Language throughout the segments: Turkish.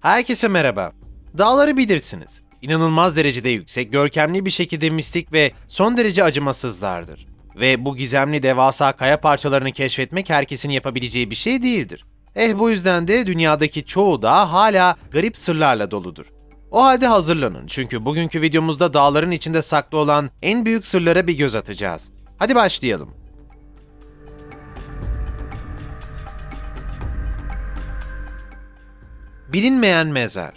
Herkese merhaba. Dağları bilirsiniz. İnanılmaz derecede yüksek, görkemli bir şekilde mistik ve son derece acımasızlardır. Ve bu gizemli devasa kaya parçalarını keşfetmek herkesin yapabileceği bir şey değildir. Eh bu yüzden de dünyadaki çoğu dağ hala garip sırlarla doludur. O halde hazırlanın çünkü bugünkü videomuzda dağların içinde saklı olan en büyük sırlara bir göz atacağız. Hadi başlayalım. Bilinmeyen mezar.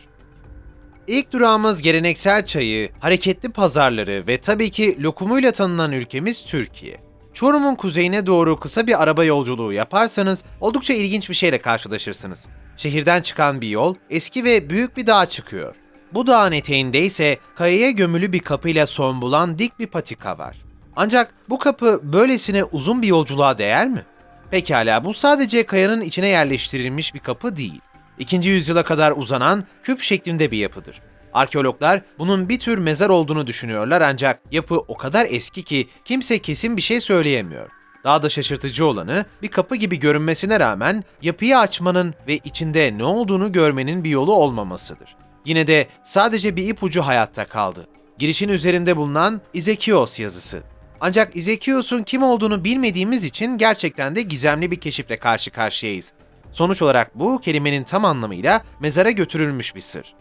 İlk durağımız geleneksel çayı, hareketli pazarları ve tabii ki lokumuyla tanınan ülkemiz Türkiye. Çorum'un kuzeyine doğru kısa bir araba yolculuğu yaparsanız oldukça ilginç bir şeyle karşılaşırsınız. Şehirden çıkan bir yol eski ve büyük bir dağa çıkıyor. Bu dağın eteğinde ise kayaya gömülü bir kapıyla son bulan dik bir patika var. Ancak bu kapı böylesine uzun bir yolculuğa değer mi? Pekala bu sadece kayanın içine yerleştirilmiş bir kapı değil. 2. yüzyıla kadar uzanan küp şeklinde bir yapıdır. Arkeologlar bunun bir tür mezar olduğunu düşünüyorlar ancak yapı o kadar eski ki kimse kesin bir şey söyleyemiyor. Daha da şaşırtıcı olanı bir kapı gibi görünmesine rağmen yapıyı açmanın ve içinde ne olduğunu görmenin bir yolu olmamasıdır. Yine de sadece bir ipucu hayatta kaldı. Girişin üzerinde bulunan Izekios yazısı. Ancak Izekios'un kim olduğunu bilmediğimiz için gerçekten de gizemli bir keşifle karşı karşıyayız. Sonuç olarak bu kelimenin tam anlamıyla mezara götürülmüş bir sır.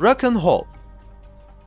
Rock'n Hall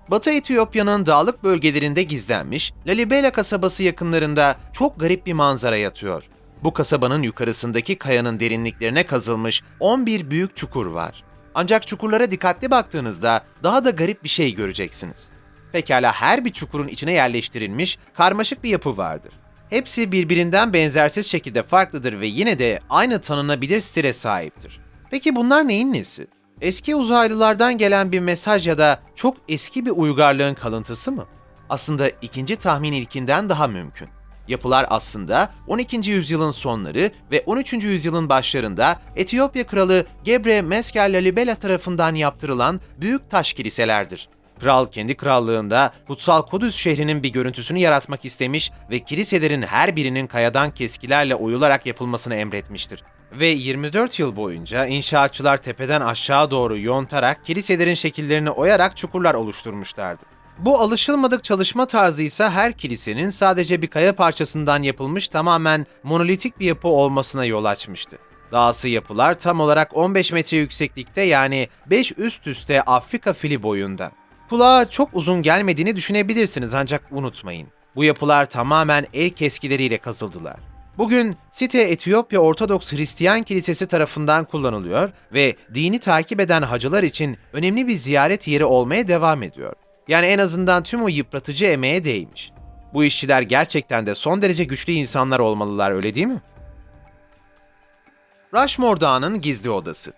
Batı Etiyopya'nın dağlık bölgelerinde gizlenmiş Lalibela kasabası yakınlarında çok garip bir manzara yatıyor. Bu kasabanın yukarısındaki kayanın derinliklerine kazılmış 11 büyük çukur var. Ancak çukurlara dikkatli baktığınızda daha da garip bir şey göreceksiniz. Pekala her bir çukurun içine yerleştirilmiş karmaşık bir yapı vardır. Hepsi birbirinden benzersiz şekilde farklıdır ve yine de aynı tanınabilir stile sahiptir. Peki bunlar neyin nesi? Eski uzaylılardan gelen bir mesaj ya da çok eski bir uygarlığın kalıntısı mı? Aslında ikinci tahmin ilkinden daha mümkün. Yapılar aslında 12. yüzyılın sonları ve 13. yüzyılın başlarında Etiyopya kralı Gebre Meskel Lalibela tarafından yaptırılan büyük taş kiliselerdir. Kral kendi krallığında Kutsal Kudüs şehrinin bir görüntüsünü yaratmak istemiş ve kiliselerin her birinin kayadan keskilerle oyularak yapılmasını emretmiştir. Ve 24 yıl boyunca inşaatçılar tepeden aşağı doğru yontarak kiliselerin şekillerini oyarak çukurlar oluşturmuşlardı. Bu alışılmadık çalışma tarzı ise her kilisenin sadece bir kaya parçasından yapılmış tamamen monolitik bir yapı olmasına yol açmıştı. Dağısı yapılar tam olarak 15 metre yükseklikte yani 5 üst üste Afrika fili boyunda. Kulağa çok uzun gelmediğini düşünebilirsiniz ancak unutmayın. Bu yapılar tamamen el keskileriyle kazıldılar. Bugün site Etiyopya Ortodoks Hristiyan Kilisesi tarafından kullanılıyor ve dini takip eden hacılar için önemli bir ziyaret yeri olmaya devam ediyor. Yani en azından tüm o yıpratıcı emeğe değmiş. Bu işçiler gerçekten de son derece güçlü insanlar olmalılar öyle değil mi? Rushmore Dağı'nın gizli odası.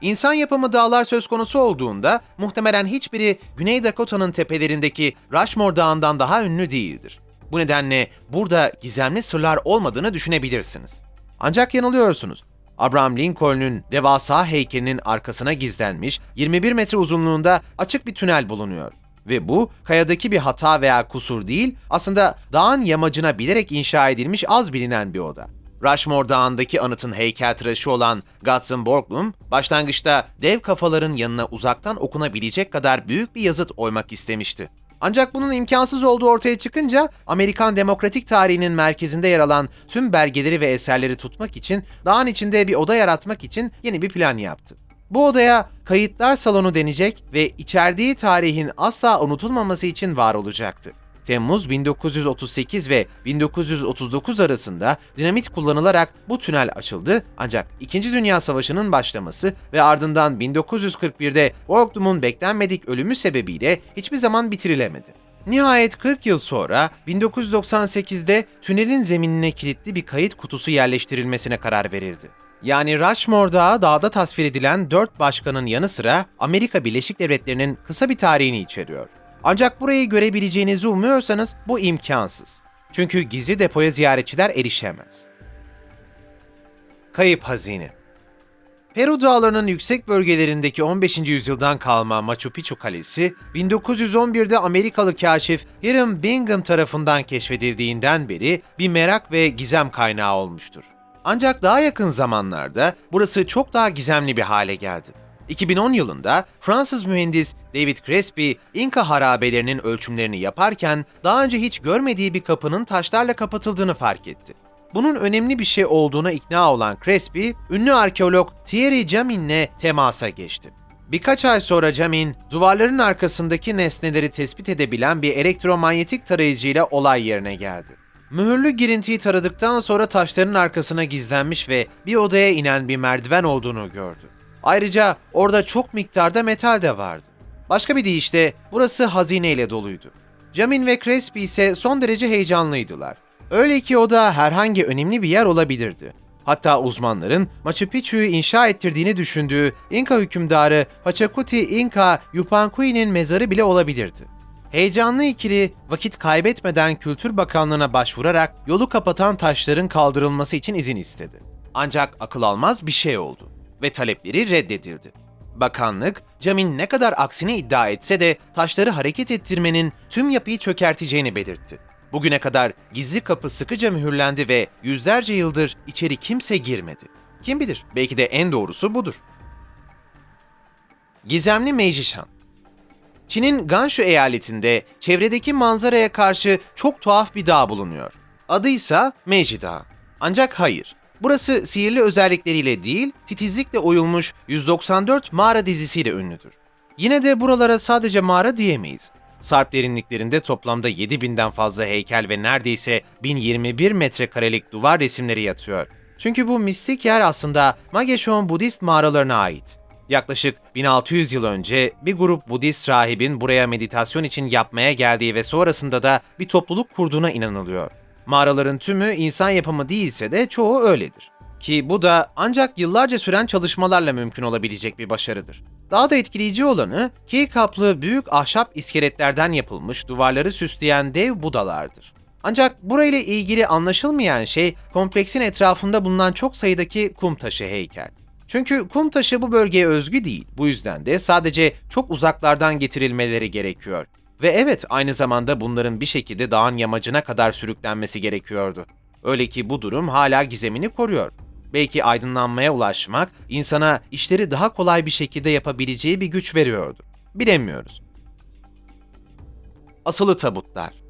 İnsan yapımı dağlar söz konusu olduğunda muhtemelen hiçbiri Güney Dakota'nın tepelerindeki Rushmore Dağı'ndan daha ünlü değildir. Bu nedenle burada gizemli sırlar olmadığını düşünebilirsiniz. Ancak yanılıyorsunuz. Abraham Lincoln'un devasa heykelinin arkasına gizlenmiş 21 metre uzunluğunda açık bir tünel bulunuyor. Ve bu kayadaki bir hata veya kusur değil, aslında dağın yamacına bilerek inşa edilmiş az bilinen bir oda. Rushmore Dağı'ndaki anıtın heykeltıraşı olan Gutzon Borglum, başlangıçta dev kafaların yanına uzaktan okunabilecek kadar büyük bir yazıt oymak istemişti. Ancak bunun imkansız olduğu ortaya çıkınca Amerikan demokratik tarihinin merkezinde yer alan tüm belgeleri ve eserleri tutmak için dağın içinde bir oda yaratmak için yeni bir plan yaptı. Bu odaya kayıtlar salonu denecek ve içerdiği tarihin asla unutulmaması için var olacaktı. Temmuz 1938 ve 1939 arasında dinamit kullanılarak bu tünel açıldı ancak İkinci Dünya Savaşı'nın başlaması ve ardından 1941'de Borglum'un beklenmedik ölümü sebebiyle hiçbir zaman bitirilemedi. Nihayet 40 yıl sonra 1998'de tünelin zeminine kilitli bir kayıt kutusu yerleştirilmesine karar verildi. Yani Rushmore Dağı dağda tasvir edilen dört başkanın yanı sıra Amerika Birleşik Devletleri'nin kısa bir tarihini içeriyor. Ancak burayı görebileceğinizi umuyorsanız bu imkansız. Çünkü gizli depoya ziyaretçiler erişemez. Kayıp Hazine Peru dağlarının yüksek bölgelerindeki 15. yüzyıldan kalma Machu Picchu Kalesi, 1911'de Amerikalı kaşif Hiram Bingham tarafından keşfedildiğinden beri bir merak ve gizem kaynağı olmuştur. Ancak daha yakın zamanlarda burası çok daha gizemli bir hale geldi. 2010 yılında Fransız mühendis David Crespi, İnka harabelerinin ölçümlerini yaparken daha önce hiç görmediği bir kapının taşlarla kapatıldığını fark etti. Bunun önemli bir şey olduğuna ikna olan Crespi, ünlü arkeolog Thierry Jamin'le temasa geçti. Birkaç ay sonra Jamin, duvarların arkasındaki nesneleri tespit edebilen bir elektromanyetik tarayıcıyla olay yerine geldi. Mühürlü girintiyi taradıktan sonra taşların arkasına gizlenmiş ve bir odaya inen bir merdiven olduğunu gördü. Ayrıca orada çok miktarda metal de vardı. Başka bir deyişle burası hazineyle doluydu. Jamin ve Crespi ise son derece heyecanlıydılar. Öyle ki o da herhangi önemli bir yer olabilirdi. Hatta uzmanların Machu Picchu'yu inşa ettirdiğini düşündüğü İnka hükümdarı Pachacuti İnka Yupanqui'nin mezarı bile olabilirdi. Heyecanlı ikili vakit kaybetmeden Kültür Bakanlığı'na başvurarak yolu kapatan taşların kaldırılması için izin istedi. Ancak akıl almaz bir şey oldu ve talepleri reddedildi. Bakanlık, Camin ne kadar aksini iddia etse de taşları hareket ettirmenin tüm yapıyı çökerteceğini belirtti. Bugüne kadar gizli kapı sıkıca mühürlendi ve yüzlerce yıldır içeri kimse girmedi. Kim bilir, belki de en doğrusu budur. Gizemli Meijishan Çin'in Ganshu eyaletinde çevredeki manzaraya karşı çok tuhaf bir dağ bulunuyor. Adı ise Meiji Dağı. Ancak hayır, burası sihirli özellikleriyle değil, titizlikle oyulmuş 194 mağara dizisiyle ünlüdür. Yine de buralara sadece mağara diyemeyiz. Sarp derinliklerinde toplamda 7000'den fazla heykel ve neredeyse 1021 metrekarelik duvar resimleri yatıyor. Çünkü bu mistik yer aslında Mageshon Budist mağaralarına ait. Yaklaşık 1600 yıl önce bir grup Budist rahibin buraya meditasyon için yapmaya geldiği ve sonrasında da bir topluluk kurduğuna inanılıyor. Mağaraların tümü insan yapımı değilse de çoğu öyledir. Ki bu da ancak yıllarca süren çalışmalarla mümkün olabilecek bir başarıdır. Daha da etkileyici olanı, ki kaplı büyük ahşap iskeletlerden yapılmış duvarları süsleyen dev budalardır. Ancak burayla ilgili anlaşılmayan şey kompleksin etrafında bulunan çok sayıdaki kum taşı heykel. Çünkü kum taşı bu bölgeye özgü değil. Bu yüzden de sadece çok uzaklardan getirilmeleri gerekiyor. Ve evet aynı zamanda bunların bir şekilde dağın yamacına kadar sürüklenmesi gerekiyordu. Öyle ki bu durum hala gizemini koruyor. Belki aydınlanmaya ulaşmak insana işleri daha kolay bir şekilde yapabileceği bir güç veriyordu. Bilemiyoruz. Asılı tabutlar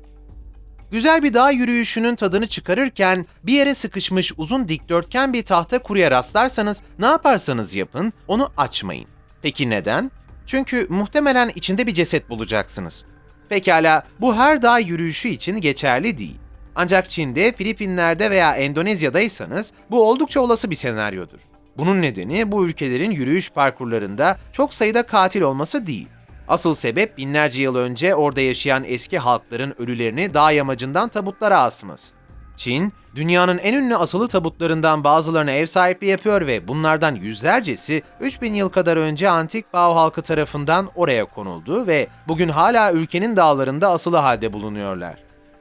Güzel bir dağ yürüyüşünün tadını çıkarırken bir yere sıkışmış uzun dikdörtgen bir tahta kuruya rastlarsanız ne yaparsanız yapın onu açmayın. Peki neden? Çünkü muhtemelen içinde bir ceset bulacaksınız. Pekala bu her dağ yürüyüşü için geçerli değil. Ancak Çin'de, Filipinler'de veya Endonezya'daysanız bu oldukça olası bir senaryodur. Bunun nedeni bu ülkelerin yürüyüş parkurlarında çok sayıda katil olması değil. Asıl sebep binlerce yıl önce orada yaşayan eski halkların ölülerini dağ yamacından tabutlara asması. Çin, dünyanın en ünlü asılı tabutlarından bazılarına ev sahipliği yapıyor ve bunlardan yüzlercesi 3000 yıl kadar önce antik Bao halkı tarafından oraya konuldu ve bugün hala ülkenin dağlarında asılı halde bulunuyorlar.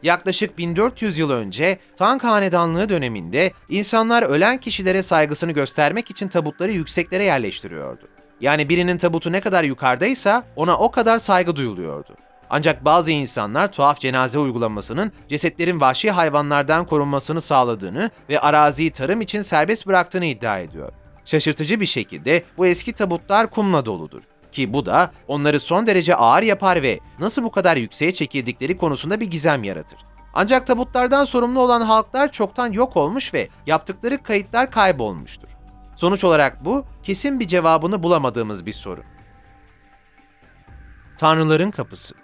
Yaklaşık 1400 yıl önce Tang Hanedanlığı döneminde insanlar ölen kişilere saygısını göstermek için tabutları yükseklere yerleştiriyordu. Yani birinin tabutu ne kadar yukarıdaysa ona o kadar saygı duyuluyordu. Ancak bazı insanlar tuhaf cenaze uygulamasının cesetlerin vahşi hayvanlardan korunmasını sağladığını ve araziyi tarım için serbest bıraktığını iddia ediyor. Şaşırtıcı bir şekilde bu eski tabutlar kumla doludur. Ki bu da onları son derece ağır yapar ve nasıl bu kadar yükseğe çekildikleri konusunda bir gizem yaratır. Ancak tabutlardan sorumlu olan halklar çoktan yok olmuş ve yaptıkları kayıtlar kaybolmuştur. Sonuç olarak bu kesin bir cevabını bulamadığımız bir soru. Tanrıların kapısı.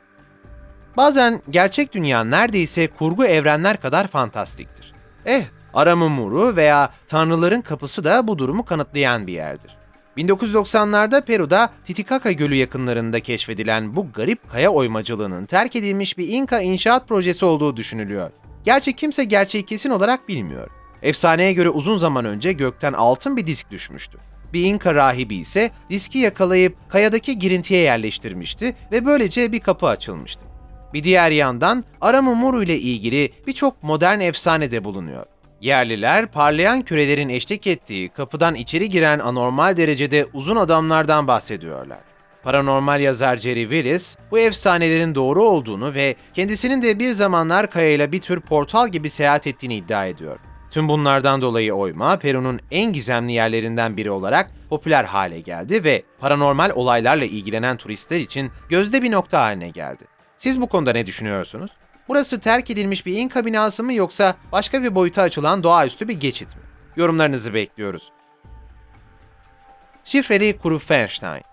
Bazen gerçek dünya neredeyse kurgu evrenler kadar fantastiktir. Eh, Aramumuru veya Tanrıların Kapısı da bu durumu kanıtlayan bir yerdir. 1990'larda Peru'da Titicaca Gölü yakınlarında keşfedilen bu garip kaya oymacılığının terk edilmiş bir İnka inşaat projesi olduğu düşünülüyor. Gerçi kimse gerçeği kesin olarak bilmiyor. Efsaneye göre uzun zaman önce gökten altın bir disk düşmüştü. Bir İnka rahibi ise diski yakalayıp kayadaki girintiye yerleştirmişti ve böylece bir kapı açılmıştı. Bir diğer yandan Aramumuru ile ilgili birçok modern efsane de bulunuyor. Yerliler parlayan kürelerin eşlik ettiği kapıdan içeri giren anormal derecede uzun adamlardan bahsediyorlar. Paranormal yazar Jerry Willis bu efsanelerin doğru olduğunu ve kendisinin de bir zamanlar kayayla bir tür portal gibi seyahat ettiğini iddia ediyor. Tüm bunlardan dolayı oyma, Peru'nun en gizemli yerlerinden biri olarak popüler hale geldi ve paranormal olaylarla ilgilenen turistler için gözde bir nokta haline geldi. Siz bu konuda ne düşünüyorsunuz? Burası terk edilmiş bir İnka binası mı yoksa başka bir boyuta açılan doğaüstü bir geçit mi? Yorumlarınızı bekliyoruz. Şifreli Kurufenstein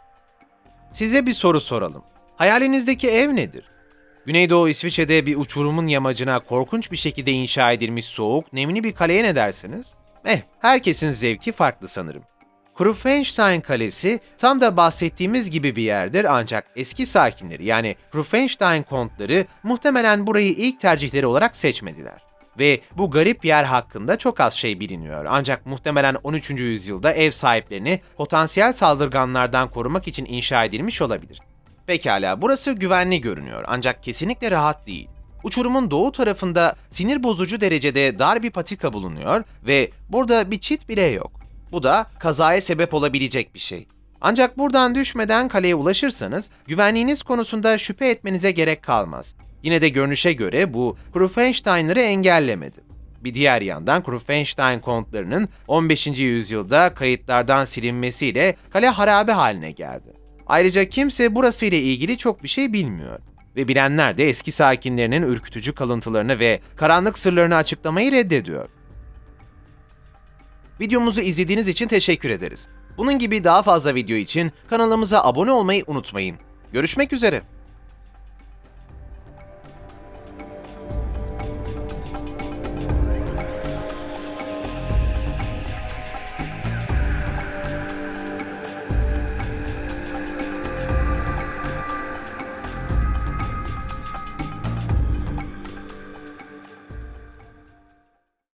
Size bir soru soralım. Hayalinizdeki ev nedir? Güneydoğu İsviçre'de bir uçurumun yamacına korkunç bir şekilde inşa edilmiş soğuk, nemli bir kaleye ne dersiniz? Eh, herkesin zevki farklı sanırım. Krufenstein Kalesi tam da bahsettiğimiz gibi bir yerdir ancak eski sakinleri yani Krufenstein kontları muhtemelen burayı ilk tercihleri olarak seçmediler. Ve bu garip yer hakkında çok az şey biliniyor ancak muhtemelen 13. yüzyılda ev sahiplerini potansiyel saldırganlardan korumak için inşa edilmiş olabilir. Pekala, burası güvenli görünüyor ancak kesinlikle rahat değil. Uçurumun doğu tarafında sinir bozucu derecede dar bir patika bulunuyor ve burada bir çit bile yok. Bu da kazaya sebep olabilecek bir şey. Ancak buradan düşmeden kaleye ulaşırsanız güvenliğiniz konusunda şüphe etmenize gerek kalmaz. Yine de görünüşe göre bu Krufenstein'ları engellemedi. Bir diğer yandan Krufenstein kontlarının 15. yüzyılda kayıtlardan silinmesiyle kale harabe haline geldi. Ayrıca kimse burası ile ilgili çok bir şey bilmiyor. Ve bilenler de eski sakinlerinin ürkütücü kalıntılarını ve karanlık sırlarını açıklamayı reddediyor. Videomuzu izlediğiniz için teşekkür ederiz. Bunun gibi daha fazla video için kanalımıza abone olmayı unutmayın. Görüşmek üzere.